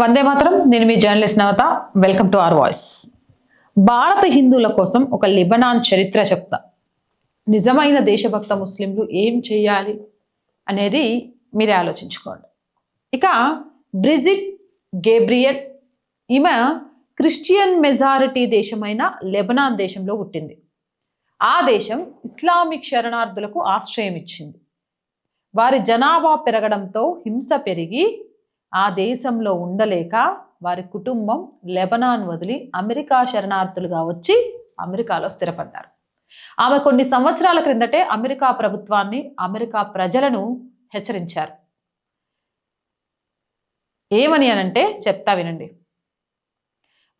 వందే మాత్రం నేను మీ journalist Navata. Welcome to R voice. భారత హిందువుల కోసం ఒక లిబనాన్ చరిత్ర చెప్తా. నిజమైన దేశభక్త ముస్లింలు ఏం చేయాలి అనేది మీరే ఆలోచించుకోండి. ఇక బ్రిజిట్ గేబ్రియల్ ఈమె క్రిస్టియన్ మెజారిటీ దేశమైన లెబనాన్ దేశంలో పుట్టింది. ఆ దేశం ఇస్లామిక్ శరణార్థులకు ఆశ్రయం ఇచ్చింది వారి జనాభా పెరగడంతో హింస పెరిగి ఆ దేశంలో ఉండలేక వారి కుటుంబం లెబనాన్ వదిలి అమెరికా శరణార్థులుగా వచ్చి అమెరికాలో స్థిరపడ్డారు. ఆమె కొన్ని సంవత్సరాల క్రిందటే అమెరికా ప్రభుత్వాన్ని అమెరికా ప్రజలను హెచ్చరించారు. ఏమని అనంటే చెప్తా వినండి.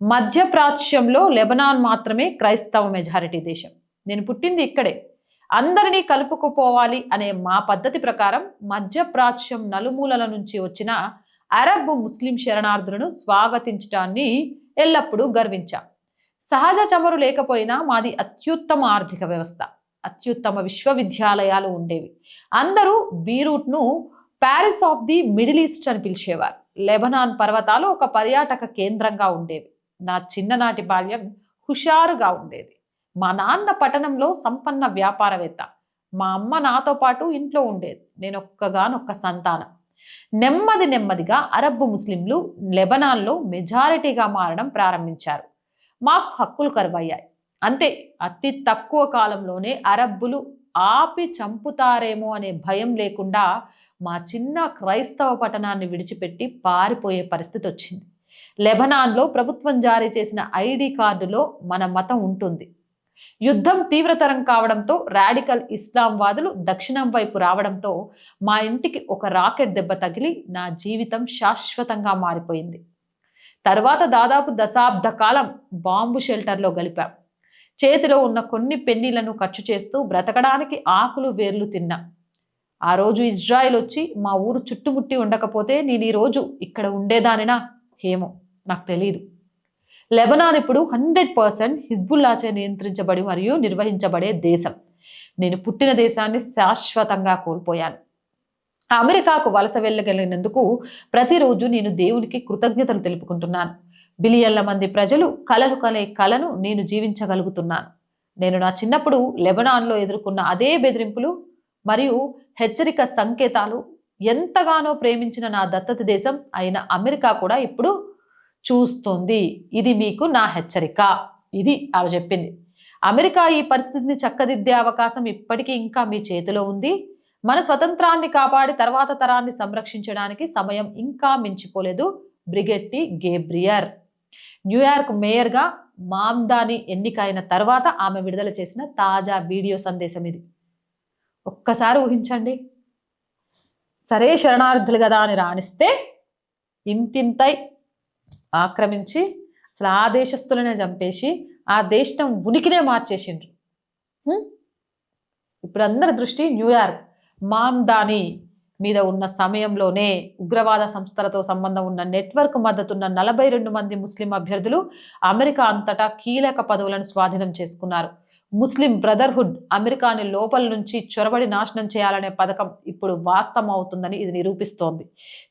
మధ్యప్రాచ్యంలో లెబనాన్ మాత్రమే క్రైస్తవ మెజారిటీ దేశం. నేను పుట్టింది ఇక్కడే. అందరినీ కలుపుకుపోవాలి అనే మా పద్ధతి ప్రకారం మధ్యప్రాచ్యం నలుమూలల నుంచి వచ్చిన అరబ్ ముస్లిం శరణార్థులను స్వాగతించడాన్ని ఎల్లప్పుడూ గర్వించాం. సహజ చమురు లేకపోయినా మాది అత్యుత్తమ ఆర్థిక వ్యవస్థ. అత్యుత్తమ విశ్వవిద్యాలయాలు ఉండేవి. అందరూ బీరూట్ను Paris of the Middle East అని పిలిచేవారు. లెబనాన్ పర్వతాలు ఒక పర్యాటక కేంద్రంగా ఉండేవి. నా చిన్ననాటి బాల్యం హుషారుగా ఉండేది. మా నాన్న పట్టణంలో సంపన్న వ్యాపారవేత్త. మా అమ్మ నాతో పాటు ఇంట్లో ఉండేది. నేను ఒక్కగానొక్క సంతానం. నెమ్మది నెమ్మదిగా అరబ్ ముస్లింలు లెబనాన్లో మెజారిటీగా మారడం ప్రారంభించారు. మాకు హక్కులు కరువయ్యాయి. అంతే అతి తక్కువ కాలంలోనే అరబ్బులు ఆపి చంపుతారేమో అనే భయం లేకుండా మా చిన్న క్రైస్తవ పట్టణాన్ని విడిచిపెట్టి పారిపోయే పరిస్థితి వచ్చింది లెబనాన్లో ప్రభుత్వం జారీ చేసిన ఐడి కార్డులో మన మతం ఉంటుంది. యుద్ధం తీవ్రతరం కావడంతో రాడికల్ ఇస్లాం వాదులు దక్షిణం వైపు రావడంతో మా ఇంటికి ఒక రాకెట్ దెబ్బ తగిలి నా జీవితం శాశ్వతంగా మారిపోయింది. తర్వాత దాదాపు దశాబ్ద కాలం బాంబు షెల్టర్లో గలిపాం చేతిలో ఉన్న కొన్ని పెన్నీలను ఖర్చు చేస్తూ బ్రతకడానికి ఆకులు వేర్లు తిన్నా. ఆ రోజు ఇజ్రాయెల్ వచ్చి మా ఊరు చుట్టుముట్టి ఉండకపోతే నేను ఈరోజు ఇక్కడ ఉండేదానినా? ఏమో నాకు తెలియదు లెబనాన్ ఇప్పుడు హండ్రెడ్ పర్సెంట్ హిజ్బుల్లాచే నియంత్రించబడి మరియు నిర్వహించబడే దేశం. నేను పుట్టిన దేశాన్ని శాశ్వతంగా కోల్పోయాను. అమెరికాకు వలస వెళ్ళగలిగినందుకు ప్రతిరోజు నేను దేవునికి కృతజ్ఞతలు తెలుపుకుంటున్నాను. బిలియన్ల మంది ప్రజలు కలలు కలే కలను నేను జీవించగలుగుతున్నాను. నేను నా చిన్నప్పుడు లెబనాన్లో ఎదుర్కొన్న అదే బెదిరింపులు మరియు హెచ్చరిక సంకేతాలు ఎంతగానో ప్రేమించిన నా దత్తత దేశం అయిన అమెరికా కూడా ఇప్పుడు చూస్తుంది. ఇది మీకు నా హెచ్చరిక. ఇది ఆమె చెప్పింది. అమెరికా ఈ పరిస్థితిని చక్కదిద్దే అవకాశం ఇప్పటికీ ఇంకా మీ చేతిలో ఉంది. మన స్వతంత్రాన్ని కాపాడి తర్వాత తరాన్ని సంరక్షించడానికి సమయం ఇంకా మించిపోలేదు. బ్రిగెట్టి గేబ్రియర్. న్యూయార్క్ మేయర్గా మామ్దాని ఎన్నికైన తర్వాత ఆమె విడుదల చేసిన తాజా వీడియో సందేశం ఇది. ఒక్కసారి ఊహించండి. సరే శరణార్థులు కదా అని రాణిస్తే ఇంతింతై ఆక్రమించి అసలు ఆ దేశస్తులనే చంపేసి ఆ దేశం ఉనికినే మార్చేసిండ్రు. ఇప్పుడు అందరి దృష్టి న్యూయార్క్ మామ్దాని మీద ఉన్న సమయంలోనే ఉగ్రవాద సంస్థలతో సంబంధం ఉన్న నెట్వర్క్ మద్దతున్న నలభై రెండు మంది ముస్లిం అభ్యర్థులు అమెరికా అంతటా కీలక పదవులను స్వాధీనం చేసుకున్నారు. ముస్లిం బ్రదర్హుడ్ అమెరికాని లోపల నుంచి చొరబడి నాశనం చేయాలనే పథకం ఇప్పుడు వాస్తవం అవుతుందని ఇది నిరూపిస్తోంది.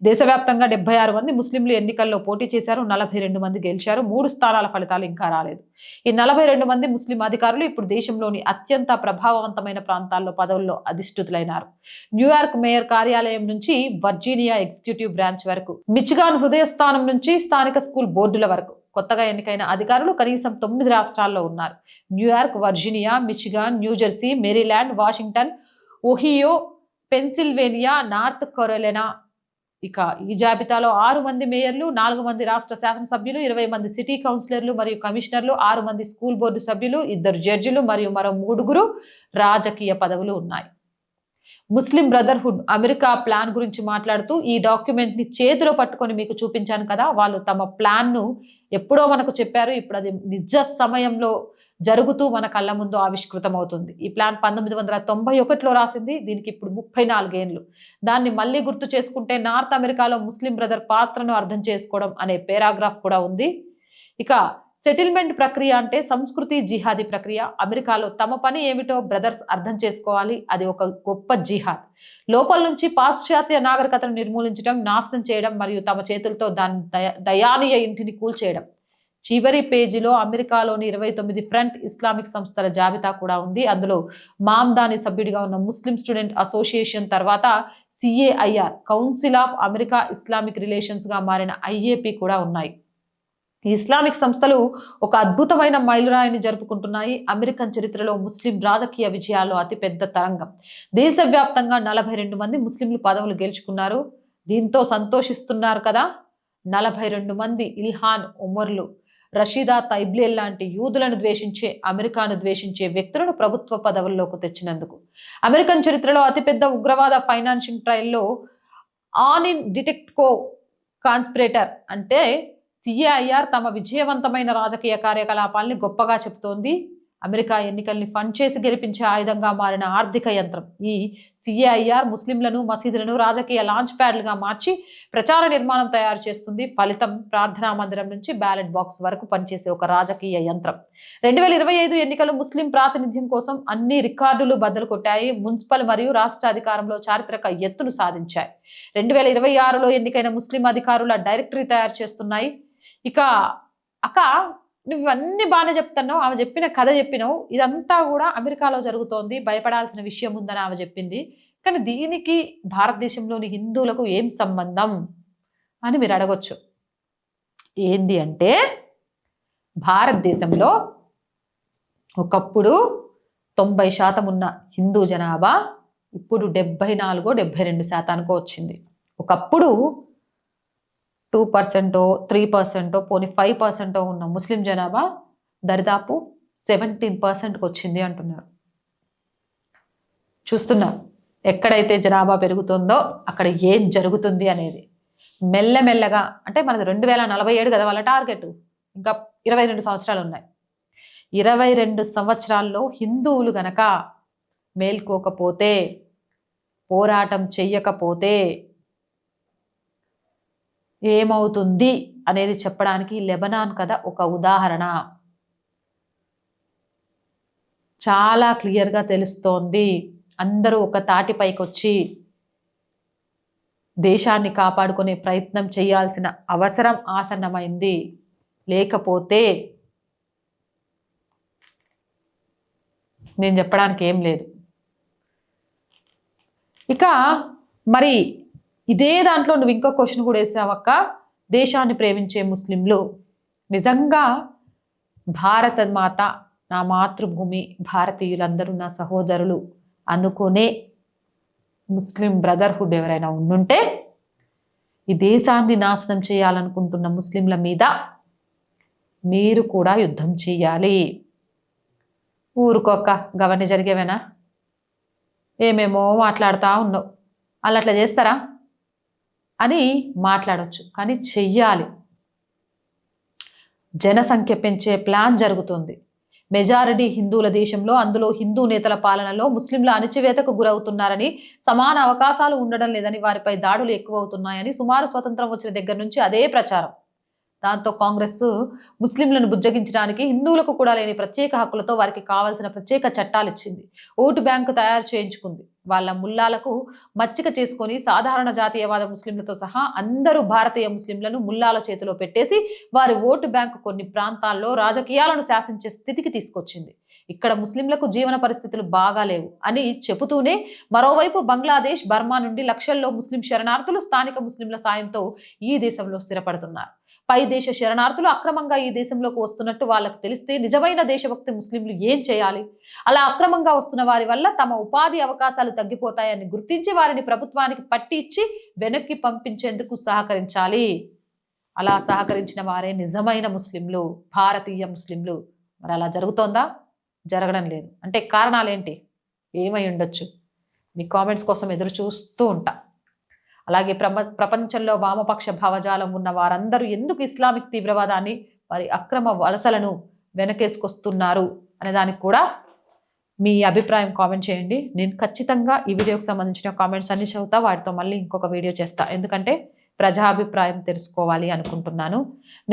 దేశవ్యాప్తంగా డెబ్బై ఆరు మంది ముస్లింలు ఎన్నికల్లో పోటీ చేశారు నలభై రెండు మంది గెలిచారు మూడు స్థానాల ఫలితాలు ఇంకా రాలేదు. ఈ నలభై రెండు మంది ముస్లిం అధికారులు ఇప్పుడు దేశంలోని అత్యంత ప్రభావవంతమైన ప్రాంతాల్లో పదవుల్లో అధిష్ఠితులైనారు. న్యూయార్క్ మేయర్ కార్యాలయం నుంచి వర్జీనియా ఎగ్జిక్యూటివ్ బ్రాంచ్ వరకు మిచిగాన్ హృదయస్థానం నుంచి స్థానిక స్కూల్ బోర్డుల వరకు కొత్తగా ఎన్నికైన అధికారులు కనీసం తొమ్మిది రాష్ట్రాల్లో ఉన్నారు. New York Virginia Michigan New Jersey Maryland Washington Ohio Pennsylvania North Carolina. ఇక ఈ జాబితాలో ఆరు మంది మేయర్లు నాలుగు మంది రాష్ట్ర శాసనసభ్యులు ఇరవై మంది సిటీ కౌన్సిలర్లు మరియు కమిషనర్లు ఆరు మంది స్కూల్ బోర్డు సభ్యులు ఇద్దరు జడ్జిలు మరియు మరో మూడుగురు రాజకీయ పదవులు ఉన్నాయి. ముస్లిం బ్రదర్హుడ్ అమెరికా ప్లాన్ గురించి మాట్లాడుతూ ఈ డాక్యుమెంట్ని చేతిలో పట్టుకొని మీకు చూపించాను కదా వాళ్ళు తమ ప్లాన్ను ఎప్పుడో మనకు చెప్పారు. ఇప్పుడు అది నిజ సమయంలో జరుగుతూ మన కళ్ళ ముందు ఆవిష్కృతమవుతుంది. ఈ ప్లాన్ పంతొమ్మిది వందల తొంభై ఒకటిలో రాసింది దీనికి ఇప్పుడు ముప్పై నాలుగేండ్లు. దాన్ని మళ్ళీ గుర్తు చేసుకుంటే నార్త్ అమెరికాలో ముస్లిం బ్రదర్ పాత్రను అర్థం చేసుకోవడం అనే పేరాగ్రాఫ్ కూడా ఉంది. ఇక సెటిల్మెంట్ ప్రక్రియ అంటే సంస్కృతి జిహాదీ ప్రక్రియ. అమెరికాలో తమ పని ఏమిటో బ్రదర్స్ అర్థం చేసుకోవాలి. అది ఒక గొప్ప జిహాద్. లోపల నుంచి పాశ్చాత్య నాగరికతను నిర్మూలించడం నాశనం చేయడం మరియు తమ చేతులతో దాని దయానీయ ఇంటిని కూల్చేయడం. చివరి పేజీలో అమెరికాలోని ఇరవై తొమ్మిది ఫ్రంట్ ఇస్లామిక్ సంస్థల జాబితా కూడా ఉంది. అందులో మామ్దాని సభ్యుడిగా ఉన్న ముస్లిం స్టూడెంట్ అసోసియేషన్ తర్వాత CAIR council of America Islamic రిలేషన్స్గా మారిన ఐఏపి కూడా ఉన్నాయి. ఇస్లామిక్ సంస్థలు ఒక అద్భుతమైన మైలురాయిని జరుపుకుంటున్నాయి. అమెరికన్ చరిత్రలో ముస్లిం రాజకీయ విజయాల్లో అతిపెద్ద తరంగం. దేశవ్యాప్తంగా నలభై రెండు మంది ముస్లింలు పదవులు గెలుచుకున్నారు. దీంతో సంతోషిస్తున్నారు కదా. నలభై రెండు మంది ఇల్హాన్ ఉమర్లు రషీదా తైబ్లేల్ లాంటి యూదులను ద్వేషించే అమెరికాను ద్వేషించే వ్యక్తులను ప్రభుత్వ పదవుల్లోకి తెచ్చినందుకు. అమెరికన్ చరిత్రలో అతిపెద్ద ఉగ్రవాద ఫైనాన్షింగ్ ట్రయల్లో unindicted co conspirator అంటే సిఏఐఆర్ తమ విజయవంతమైన రాజకీయ కార్యకలాపాల్ని గొప్పగా చెబుతోంది. అమెరికా ఎన్నికల్ని ఫండ్ చేసి గెలిపించే ఆయుధంగా మారిన ఆర్థిక యంత్రం. ఈ సిఏఐఆర్ ముస్లింలను మసీదులను రాజకీయ లాంచ్ ప్యాడ్లుగా మార్చి ప్రచార నిర్మాణం తయారు చేస్తుంది. ఫలితం ప్రార్థనా మందిరం నుంచి బ్యాలెట్ బాక్స్ వరకు పనిచేసే ఒక రాజకీయ యంత్రం. రెండు వేల ఇరవై ఐదు ఎన్నికలు ముస్లిం ప్రాతినిధ్యం కోసం అన్ని రికార్డులు బద్దలు కొట్టాయి. మున్సిపల్ మరియు రాష్ట్ర అధికారంలో చారిత్రక ఎత్తులు సాధించాయి. రెండు వేల ఇరవై ఆరులో ఎన్నికైన ముస్లిం అధికారుల డైరెక్టరీ తయారు చేస్తున్నాయి. ఇక అక్క నువ్వు ఇవన్నీ బాగానే చెప్తున్నావు ఆమె చెప్పిన కథ చెప్పినావు. ఇదంతా కూడా అమెరికాలో జరుగుతోంది భయపడాల్సిన విషయం ఉందని ఆమె చెప్పింది. కానీ దీనికి భారతదేశంలోని హిందువులకు ఏం సంబంధం అని మీరు అడగొచ్చు. ఏంది అంటే భారతదేశంలో ఒకప్పుడు తొంభై శాతం ఉన్న హిందూ జనాభా ఇప్పుడు డెబ్బై నాలుగో డెబ్బై రెండు శాతానికో వచ్చింది. ఒకప్పుడు టూ పర్సెంటో త్రీ పర్సెంటో పోనీ ఫైవ్ పర్సెంటో ఉన్న ముస్లిం జనాభా దరిదాపు సెవెంటీన్ పర్సెంట్కి వచ్చింది అంటున్నారు. చూస్తున్నాం ఎక్కడైతే జనాభా పెరుగుతుందో అక్కడ ఏం జరుగుతుంది అనేది. మెల్లమెల్లగా అంటే మనది రెండు వేల నలభై ఏడు కదా వాళ్ళ టార్గెట్ ఇంకా ఇరవై రెండు సంవత్సరాలు ఉన్నాయి ఇరవై రెండు సంవత్సరాల్లో హిందువులు గనక మేల్కోకపోతే పోరాటం చెయ్యకపోతే ఏమవుతుంది అనేది చెప్పడానికి లెబనాన్ కథ ఒక ఉదాహరణ. చాలా క్లియర్గా తెలుస్తోంది. అందరూ ఒక తాటిపైకి వచ్చి దేశాన్ని కాపాడుకునే ప్రయత్నం చేయాల్సిన అవసరం ఆసన్నమైంది. లేకపోతే నేను చెప్పడానికి ఏం లేదు. ఇక మరి ఇదే దాంట్లో నువ్వు ఇంకో క్వశ్చన్ కూడా వేసావక్క దేశాన్ని ప్రేమించే ముస్లింలు. నిజంగా భారత మాత నా మాతృభూమి భారతీయులందరూ నా సహోదరులు అనుకునే ముస్లిం బ్రదర్హుడ్ ఎవరైనా ఉండుంటే ఈ దేశాన్ని నాశనం చేయాలనుకుంటున్న ముస్లింల మీద మీరు కూడా యుద్ధం చేయాలి. ఊరుకోక గవర్ని జరిగేవేనా? ఏమేమో మాట్లాడుతూ ఉన్నావు. వాళ్ళు అట్లా చేస్తారా? అని మాట్లాడవచ్చు కానీ చెయ్యాలి. జనసంఖ్య పెంచే ప్లాన్ జరుగుతుంది. మెజారిటీ హిందువుల దేశంలో అందులో హిందూ నేతల పాలనలో ముస్లింల అణచివేతకు గురవుతున్నారని సమాన అవకాశాలు ఉండడం లేదని వారిపై దాడులు ఎక్కువ అవుతున్నాయని సుమారు స్వతంత్రం వచ్చిన దగ్గర నుంచి అదే ప్రచారం. దాంతో కాంగ్రెస్ ముస్లింలను బుజ్జగించడానికి హిందువులకు కూడా లేని ప్రత్యేక హక్కులతో వారికి కావాల్సిన ప్రత్యేక చట్టాలు ఇచ్చింది ఓటు బ్యాంకు తయారు చేయించుకుంది. వాళ్ళ ముల్లాలకు మచ్చిక చేసుకొని సాధారణ జాతీయవాద ముస్లింలతో సహా అందరూ భారతీయ ముస్లింలను ముల్లాల చేతిలో పెట్టేసి వారి ఓటు బ్యాంకు కొన్ని ప్రాంతాల్లో రాజకీయాలను శాసించే స్థితికి తీసుకొచ్చింది. ఇక్కడ ముస్లింలకు జీవన పరిస్థితులు బాగాలేవు అని చెబుతూనే మరోవైపు బంగ్లాదేశ్ బర్మా నుండి లక్షల్లో ముస్లిం శరణార్థులు స్థానిక ముస్లింల సాయంతో ఈ దేశంలో స్థిరపడుతున్నారు. పై దేశ శరణార్థులు అక్రమంగా ఈ దేశంలోకి వస్తున్నట్టు వాళ్ళకు తెలిస్తే నిజమైన దేశభక్తి ముస్లింలు ఏం చేయాలి? అలా అక్రమంగా వస్తున్న వారి వల్ల తమ ఉపాధి అవకాశాలు తగ్గిపోతాయని గుర్తించి వారిని ప్రభుత్వానికి పట్టి ఇచ్చి వెనక్కి పంపించేందుకు సహకరించాలి. అలా సహకరించిన వారే నిజమైన ముస్లింలు భారతీయ ముస్లింలు. మరి అలా జరుగుతోందా? జరగడం లేదు. అంటే కారణాలేంటి? ఏమై ఉండొచ్చు? మీ కామెంట్స్ కోసం ఎదురు చూస్తూ ఉంటా. అలాగే ప్రపంచంలో వామపక్ష భావజాలం ఉన్న వారందరూ ఎందుకు ఇస్లామిక్ తీవ్రవాదాన్ని వారి అక్రమ వలసలను వెనకేసుకొస్తున్నారు అనే దానికి కూడా మీ అభిప్రాయం కామెంట్ చేయండి. నేను ఖచ్చితంగా ఈ వీడియోకి సంబంధించిన కామెంట్స్ అన్ని చదువుతా వాటితో మళ్ళీ ఇంకొక వీడియో చేస్తా. ఎందుకంటే ప్రజాభిప్రాయం తెలుసుకోవాలి అనుకుంటున్నాను.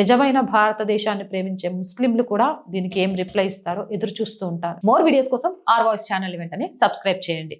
నిజమైన భారతదేశాన్ని ప్రేమించే ముస్లింలు కూడా దీనికి ఏం రిప్లై ఇస్తారో ఎదురు చూస్తూ ఉంటారు. మోర్ వీడియోస్ కోసం ఆర్ వాయిస్ ఛానల్ వెంటనే సబ్స్క్రైబ్ చేయండి.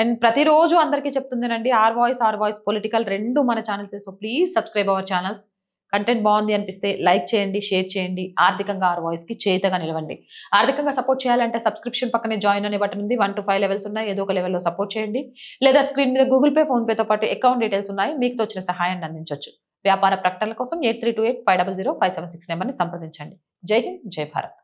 అండ్ ప్రతిరోజు అందరికీ చెప్తుందేనండి R voice R voice political రెండు మన channels so please subscribe our channels content బాగుంది అనిపిస్తే లైక్ చేయండి షేర్ చేయండి. ఆర్థికంగా ఆర్ వాయిస్కి చేతగా నిలవండి. ఆర్థికంగా సపోర్ట్ చేయాలంటే సబ్స్క్రిప్షన్ పక్కనే జాయిన్ అనే బటన్ ఉంది. వన్ టు ఫైవ్ లెవెల్స్ ఉన్నాయి. ఏదో ఒక లెవెల్లో సపోర్ట్ చేయండి. లేదా స్క్రీన్ మీద గూగుల్ పే ఫోన్పేతో పాటు అకౌంట్ డీటెయిల్స్ ఉన్నాయి. మీకు వచ్చిన సహాయాన్ని అందించవచ్చు వ్యాపార ప్రకటనల కోసం eight three two eight five double zero five seven six నెంబర్ని సంప్రదించండి. జై హింద్ జై భారత్.